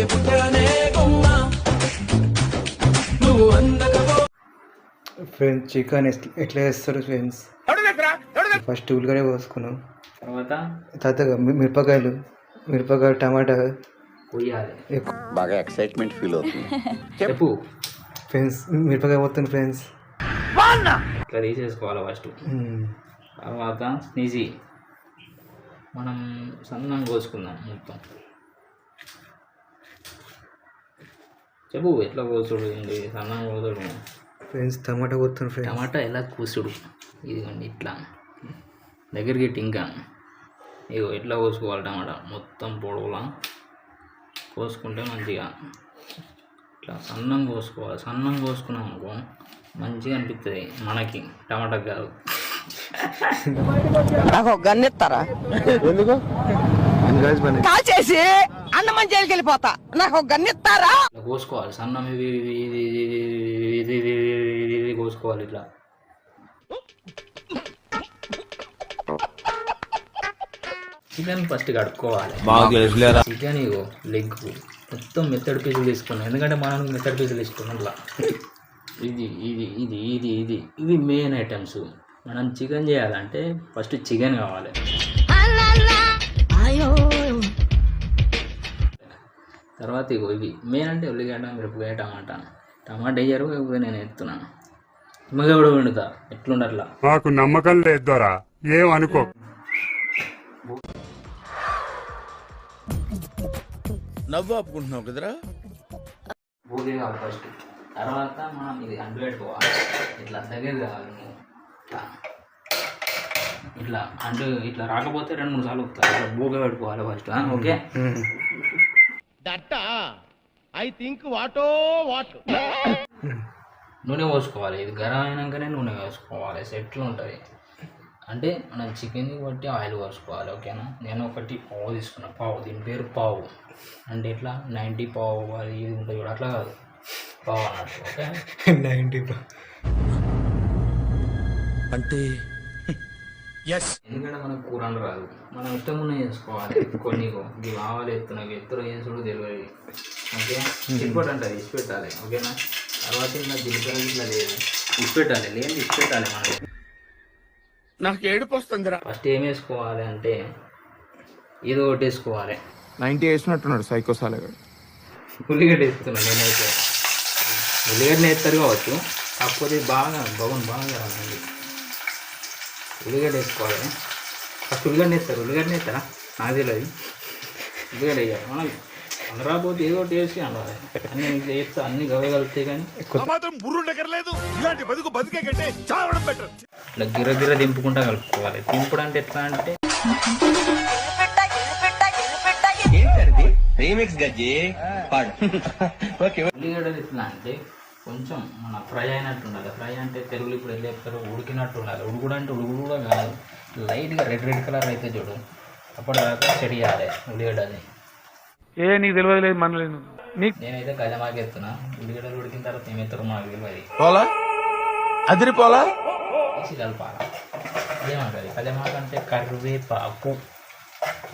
అందుకే పుట్టానే కొమ్మ నువ్వు అందకపో friends chicken ఎట్లా చేస్తారు ఫ్రెండ్స్ ఫస్ట్ ఉల్లిగడ్డ కోసుకున్నాం తర్వాత తర్వాత మిరపకాయలు మిరపకాయలు టమాటా బాగా ఎక్సైట్మెంట్ ఫీల్ అవుతుంది చెప్పు ఫ్రెండ్స్ మిరపకాయ పోతుంది ఫ్రెండ్స్ ఇట్లా తీసేసుకోవాలి ఫస్ట్ తర్వాత స్నీజీ మనం సన్నం కోసుకుందాం మొత్తం చెప్పు ఎట్లా కోసుడు ఏంటి? సన్నం కోసుడు. ఫ్రెండ్స్ టమాటా పోతుంది ఫ్రెండ్స్. టమాటా ఎలా కూసుడు? ఇదిగోండి ఇట్లా. దగ్గరికి ఇంకా. ఇగో ఎట్లా కోసుకోవాలి టమాటా? మొత్తం పొడవులా. కోసుకుంటే మంచిగా. ఇట్లా సన్నం కోసుకోవాలి. సన్నం కోసుకున్నాం అనుకో మంచిగా అనిపిస్తుంది మనకి. టమాటా కాదు. నాకు గన్ ఇస్తారా కాల్చేసి అన్నమని జైలుకి వెళ్ళిపోతా నాకు ఒక గన్నిస్తారా కోసుకోవాలి సన్నం ఇది కోసుకోవాలి ఇట్లా చికెన్ ఫస్ట్ కడుక్కోవాలి బాగా చికెన్ ఇగో లెగ్ మొత్తం మెత్తడి పీసులు తీసుకున్నాం ఎందుకంటే మనం మెత్తడి పీసులు ఇష్టం అట్లా ఇది ఇది ఇది ఇది ఇది ఇవి మెయిన్ ఐటమ్స్ మనం చికెన్ చేయాలంటే ఫస్ట్ చికెన్ కావాలి తర్వాత ఇగో ఇవి. మెయిన్ అంటే ఉల్లిగడ్డ మిరపకాయ టమాటా. టమాటా వేయరు ఇవి నేను ఎత్తున్నాను నిమ్మగా కూడా వండుతా. ఎట్లుండట్లా మాకు నమ్మకం లేదు దొరా. ఏం అనుకో. నవ్వు ఆపుకుంటున్నావు కదరా? కావాలి ఫస్ట్ తర్వాత మనం ఇది అంటు పెట్టుకోవాలి. ఇట్లా దగ్గర కావాలి. ఇట్లా అంటు ఇట్లా రాకపోతే రెండు మూడు సార్లు వస్తాయి ఇట్లా బూగ పెట్టుకోవాలి ఫస్ట్ ఓకే? నూనె పోసుకోవాలి. ఇది గరం అయినాకనే నూనె వేసుకోవాలి సెట్లు ఉంటుంది అంటే మనం చికెన్ బట్టి ఆయిల్ పోసుకోవాలి ఓకేనా? నేను ఒకటి పావు తీసుకున్నా. పావు. దీని పేరు పావు. అంటే ఇట్లా నైంటీ పావు అది ఇది ఉంటుంది చూడు. అట్లా కాదు. పావు అన్నట్టు ఓకే? నైంటీ అంటే ఎందుకంటే మనకు కూర అని రాదు. మనం ఇష్టం ఉన్న చేసుకోవాలి. కొన్ని ఇవి ఆవాలు ఎత్తున ఎత్తున చేసుడు తెలియదు. ఓకే? ఇప్పటి అంటే ఇసి పెట్టాలి ఓకేనా? తర్వాత ఇంకా జీలకర్ర ఇట్లా లేదు. ఇసి పెట్టాలి లేదు ఇసి పెట్టాలి మనం నాకు ఏడుపు వస్తుందిరా. ఫస్ట్ ఏం వేసుకోవాలి అంటే ఏదో ఒకటి వేసుకోవాలి. నైన్టీ వేసినట్టున్నాడు సైకో సాలగాడు. ఉల్లిగడ్డ వేస్తున్నాను నేనైతే. ఉల్లిగడ్డ వేస్తారు కావచ్చు. కాకపోతే బాగా బాగుంది బాగా రావాలి ఉల్లిగడ్డ వేసుకోవాలి. ఫస్ట్ ఉల్లిగడ్డ వేస్తారు. ఉల్లిగడ్డ వేస్తారా? నాకు తెలియదు. ఉల్లిగడ్డ వేయాలి. మనం అనరాపోతే ఏదో ఒకటి వేసి అనాలి అన్ని వేస్తే అన్ని గవే కలిపితే కానీ. మాత్రం బుర్రుండకర్లేదు ఇలాంటి బతుకు బతికే కంటే చావడం బెటర్ ఇట్లా గిర్ర గిర్ర దింపుకుంటా కలుపుకోవాలి. దింపుడు అంటే ఎట్లా అంటే? ఉల్లిగడ్డలు ఎట్లా అంటే కొంచెం మన ఫ్రై అయినట్టు ఉండాలి. ఫ్రై అంటే తెలుగులో ఇప్పుడు వెళ్ళి చెప్తారు ఉడికినట్టు ఉండాలి. ఉడుకుడు అంటే ఉడుకుడు కూడా కాదు. లైట్గా రెడ్ రెడ్ కలర్ అయితే చూడు. అప్పటిదాకా చెడియాలి ఉల్లిగడ్డని. ఏ నీకు తెలియదు లేదు మనలేదు నేనైతే గజమాకి ఎత్తున్నా ఉల్లిగడ్డలు ఉడికిన తర్వాత ఏమెత్తారు మాకు తెలియదు. పోలా? అదిరిపోలా? వేసి కలపాలి? ఏమంటుంది కజమాక అంటే కరివేపాకు.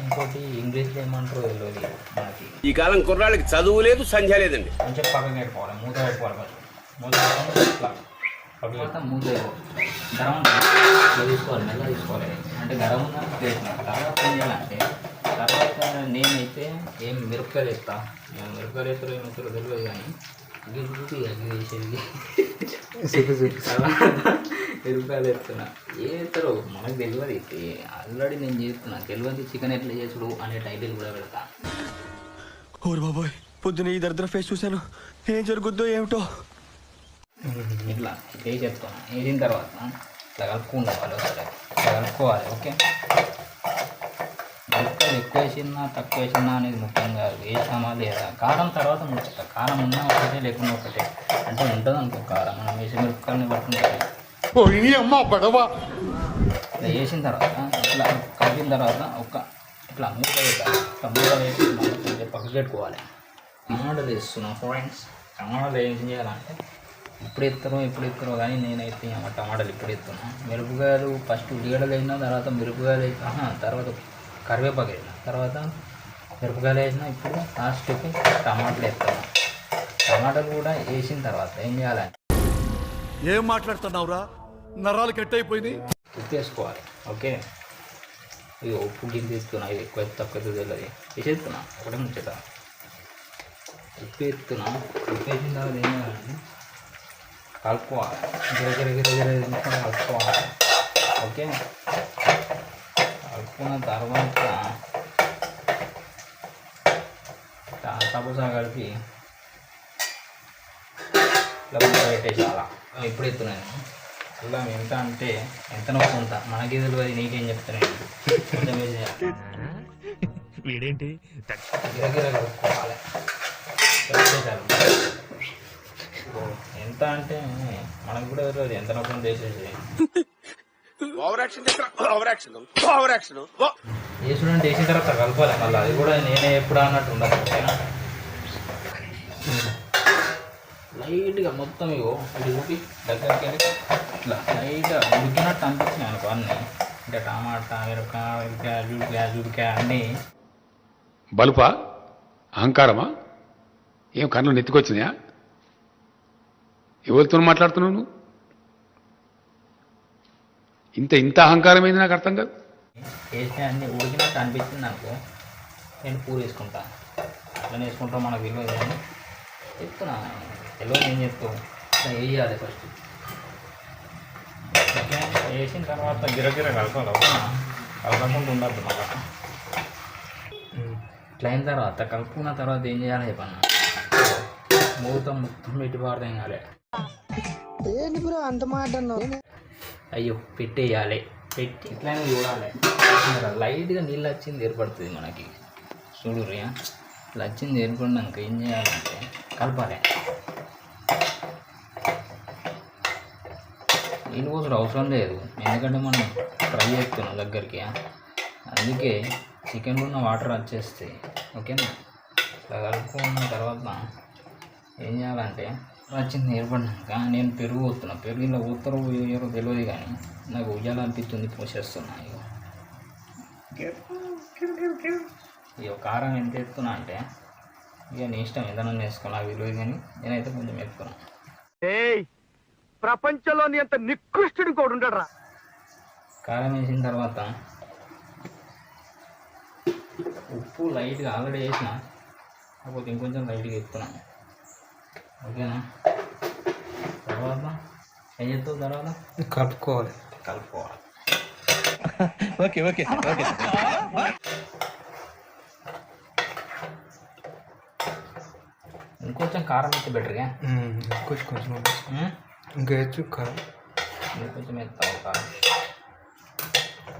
ఇంకోటి ఇంగ్లీష్లో ఏమంటారో తెలియదు మనకి. ఈ కాలం కుర్రాళ్ళకి చదువు లేదు సంధ్య లేదండి. కొంచెం పక్కన పెట్టుకోవాలి మూత పెట్టుకోవాలి ఫస్ట్. మూత పెట్టుకొని ఇట్లా మూత పెట్టుకోవాలి. గరం తీసుకోవాలి మెల్ల తీసుకోవాలి. అంటే గరం తర్వాత ఏం చేయాలంటే తర్వాత నేనైతే ఏం మిరపకాయలు వేస్తా. నేను మిరపకాయలు వేస్తారో ఏం వేస్తారో తెలియదు కానీ ఇది చూసి అగ్గి వేసేది తర్వాత మిరపకాయలు మనకు తెలియదు ఆల్రెడీ నేను చేస్తున్నా తెలియదు చికెన్ ఎట్లా చేసుడు అనే టైటిల్ కూడా పెడతా ఓరు బాబోయ్ పొద్దున ఈ దరిద్ర ఫేస్ చూశాను ఏం జరుగుద్దో ఏమిటో ఇట్లా వేసి చెప్తాను వేసిన తర్వాత ఇట్లా కలుపుకుంటావాలి ఒకసారి ఇట్లా కలుపుకోవాలి ఓకే మిరపకాయలు ఎక్కువ వేసినా తక్కువ వేసినా అనేది ముఖ్యం కాదు. వేసామా లేదా కారం తర్వాత ముచ్చట కారం ఉన్నా ఒకటే లేకుండా ఒకటే. అంటే ఉంటుంది అనుకో కారం మనం వేసి మిరపకాయలని పట్టుకుంటుంది ఇట్లా వేసిన తర్వాత ఇట్లా కలిపిన తర్వాత ఒక ఇట్లా మూత వేయాలి ఇట్లా మూత వేసి కొంచెం పక్కకు పెట్టుకోవాలి టమాటాలు వేస్తున్నాం ఫ్రెండ్స్. టమాటాలు ఏం చేయాలంటే ఇప్పుడు ఎత్తారో ఎప్పుడు ఎత్తారో కానీ నేనైతే టమాటాలు ఇప్పుడు ఎత్తున్నా. మిరపకాయలు ఫస్ట్ ఉల్లిగడ్డలు వేసిన తర్వాత మిరపకాయలు వేసిన తర్వాత కరివేపాకు వేసిన తర్వాత మిరపకాయలు వేసిన ఇప్పుడు లాస్ట్కి టమాటాలు వేస్తాను టమాటాలు కూడా వేసిన తర్వాత ఏం చేయాలంటే ఏం మాట్లాడుతున్నావురా నరాలు కట్ అయిపోయినాయి ఉప్పు వేసుకోవాలి ఓకే ఇది ఉప్పు గిన్నె తీసుకున్నా ఇది ఎక్కువ తక్కువ తెలియదు వేసేస్తున్నా ఒకటే ముంచేత ఉప్పు వేస్తున్నా ఉప్పు వేసిన తర్వాత ఏం చేయాలంటే కలుపుకోవాలి గిర గిర గిర గిర తీసుకొని కలుపుకోవాలి ఓకే కలుపుకున్న తర్వాత టమాటా కలిపి ఇట్లా మూత పెట్టేసి అలా. ఇప్పుడు ఎత్తున్నాను అలా ఎంత అంటే ఎంత నొప్పి ఉంటా. మనకి తెలియదు నీకేం చెప్తాను కొంచెం వేసేయాలి వీడేంటి? గిరగిర కలుపుకోవాలి. కలిపేసారు. ఎంత అంటే మనకు కూడా తెలియదు ఎంత నొప్పి వేసేసి over action over action. Over action. వేసుడంటే వేసిన తర్వాత కలపాలి మళ్ళీ అది కూడా నేనే ఎప్పుడు అన్నట్టు ఉండదు ఓకేనా? లైట్గా మొత్తం ఇగో దగ్గరికి వెళ్ళి. ఇట్లా లైట్గా ఉడికినట్టు అనిపించినాయి అనుకో అన్నీ. అంటే టమాటా మిరపకాయ మిరపకాయ జూడికాయ జూడికాయ అన్నీ. బలుపా? అహంకారమా? ఏం కళ్ళు నెత్తికొచ్చినాయా? ఎవరితో మాట్లాడుతున్నావు నువ్వు? ఇంత ఇంత అహంకారం ఏంది నాకు అర్థం కాదు. వేసిన అన్నీ ఉడికినట్టు అనిపించింది అనుకో నేను పూరి వేసుకుంటా. అట్లా వేసుకుంటాం మనకు విలువ కానీ చెప్తున్నా. తెలియదు ఏం చెప్తావు. ఇట్లా వేయాలి ఫస్ట్ వేసిన తర్వాత గిరగిర కలపాలి. కలపకుండా ఉండద్దు మళ్ళా. ఇట్లా అయిన తర్వాత కలుపుకున్న తర్వాత ఏం చేయాలి చెప్పన్నా? మూత మొత్తం పెట్టి పారదేం కాలే. అయ్యో పెట్టేయాలి. పెట్టి ఇట్లనే చూడాలి. లైట్గా నీళ్ళు వచ్చింది ఏర్పడుతుంది మనకి. చూడు రియా ఇట్లా వచ్చింది ఏర్పడినాక ఏం చేయాలంటే కలపాలి. నీళ్ళు కోసం అవసరం లేదు. ఎందుకంటే మనం ఫ్రై చేస్తున్నాం దగ్గరికి. అందుకే చికెన్ ఉన్న వాటర్ వచ్చేస్తాయి ఓకేనా? ఇట్లా కలుపుకున్న తర్వాత ఏం చేయాలంటే వచ్చింది ఏర్పడినాక నేను పెరుగు పోతున్నా పెరుగు ఇలా పోతారో పోయారో తెలియదు కానీ నాకు ఉయ్యాల అనిపిస్తుంది పోసేస్తున్నా ఇక కారం ఎంత ఎత్తున్నా అంటే ఇక నీ ఇష్టం ఏదైనా వేసుకో నాకు తెలియదు కానీ నేనైతే కొంచెం ఎత్తుకున్నా. ప్రపంచంలోని అంత నికృష్టుడు కూడా ఉండడు కారం వేసిన తర్వాత ఉప్పు లైట్గా ఆల్రెడీ వేసిన కాకపోతే ఇంకొంచెం లైట్గా ఎత్తున్నా ఓకేనా? తర్వాత? ఏం చేస్తావు తర్వాత? కలుపుకోవాలి. కలుపుకోవాలి. Okay okay okay. ఇంకొంచెం కారం అయితే బెటర్గా ఉమ్, కొంచెం కొంచెం. ఇంకా వేయచ్చు కారం. ఇంకొంచెం ఎత్తావు కారం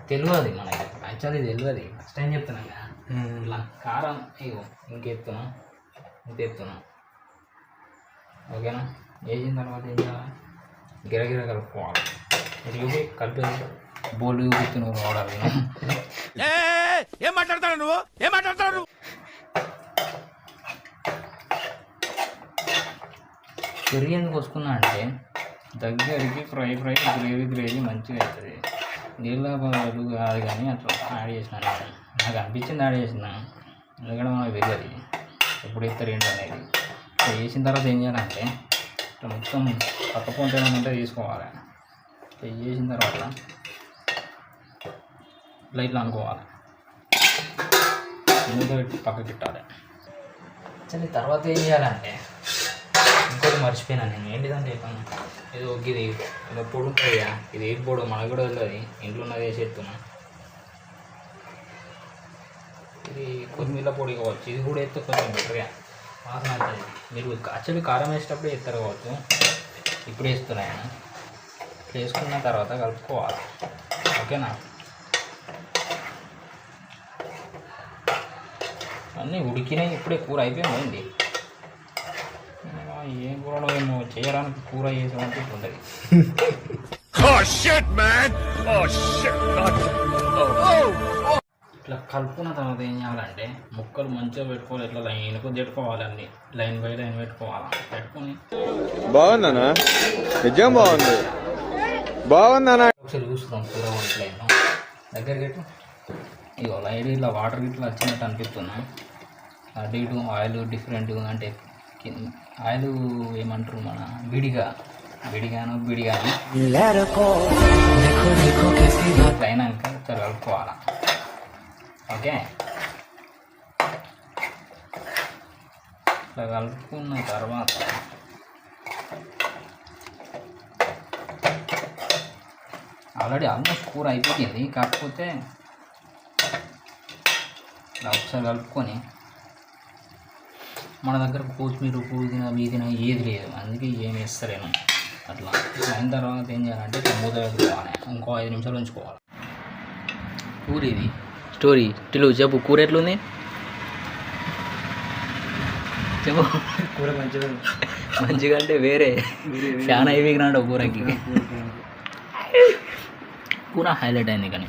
తెలియదు మనకి. యాక్చువల్లీ తెలియదు ఫస్ట్ టైం చెప్తున్నాను కదా. ఇట్లా కారం ఇగో ఇంకెత్తున్నా ఇంత ఎత్తున్నా ఓకేనా? వేసిన తర్వాత చేయాలి? గిరగిర కలుపుకోవాలి. ఇది చూపి కలిపి బోల్ చూపిస్తున్నావు వాడాలి. ఏం మాట్లాడతాడు నువ్వు? ఏం మాట్లాడతాడు పెరుగు ఎందుకు వస్తున్నా అంటే దగ్గరికి ఫ్రై ఫ్రై గ్రేవీ గ్రేవీ మంచిగా అవుతుంది నీళ్ళ బదులు కాదు కానీ అట్లా యాడ్ చేసిన నేను. నాకు అనిపించింది యాడ్ చేసిన. ఎందుకంటే మనకు తెలియదు ఎప్పుడు ఇస్తారు ఏంటి అనేది వేసిన తర్వాత ఏం చేయాలంటే ఇట్లా మొత్తం పక్క పొంట ఏమైనా తీసుకోవాలి ఇట్లా చేసిన తర్వాత ఇట్లా ఇట్లా అనుకోవాలి. మూత పెట్టి పక్కకి పెట్టాలి. సరే తర్వాత ఏం చేయాలంటే ఇంకోటి మర్చిపోయినా నేను. ఏంటిదంటే చెప్పాను ఏదో ఇది ఏదో పొడి ఉంటుంది ఇది ఏ పొడు మనకు కూడా తెలియదు. ఇంట్లో ఉన్నది వేసి ఇది కొత్తిమీర పొడి కావచ్చు. ఇది కూడా వేస్తే కొంచెం బెటర్గా వాసన అవుతుంది మీరు యాక్చువల్లీ కారం వేసేటప్పుడు వేస్తారు కావచ్చు. ఇప్పుడు వేస్తున్నాను ఇప్పుడు వేసుకున్న తర్వాత కలుపుకోవాలి. ఓకేనా? అన్నీ ఉడికినాయి. ఇప్పుడే కూర అయిపోయింది ఏం కూరలో ఏమో చేయడానికి కూర చేసేవంటి ఉంటుంది ఇట్లా కలుపుకున్న తర్వాత ఏం చేయాలంటే ముక్కలు మంచిగా పెట్టుకోవాలి ఇట్లా లైన్కు పెట్టుకోవాలి అన్ని. లైన్ బై లైన్ పెట్టుకోవాలి. పెట్టుకొని బాగుందనా నిజం బాగుంది. బాగుందనా ఒకసారి చూస్తున్నాం కూర ఉడికలేదు దగ్గరికి ఇట్లా ఇగో లైట్ ఇట్లా వాటర్ ఇట్లా వచ్చినట్టు అనిపిస్తున్నా అటు ఇటు ఆయిల్ డిఫరెంట్ అంటే ఆయిల్ ఏమంటారు మన విడిగా. విడిగాను విడిగాను అయినాక కలుపుకోవాలి. ఓకే. ఇట్లా కలుపుకున్న తర్వాత ఆల్రెడీ ఆల్మోస్ట్ కూర అయిపోయింది. కాకపోతే ఇలా ఒకసారి కలుపుకొని మన దగ్గర కొత్తిమీర పుదీనా వీదినా ఏది లేదు. అందుకే ఏమి వేస్తలేను అట్లా అయిన తర్వాత ఏం చేయాలంటే మూత పెట్టుకోవాలి. ఇంకో ఐదు నిమిషాలు ఉంచుకోవాలి. కూర ఇది. స్టోరీ టిలు చెప్పు కూర ఎట్లుంది చెప్పు కూర మంచిగా మంచిగా అంటే వేరే ఫ్యాన్ అయిపోయినాడు కూరకి కూర హైలైట్ అయింది కానీ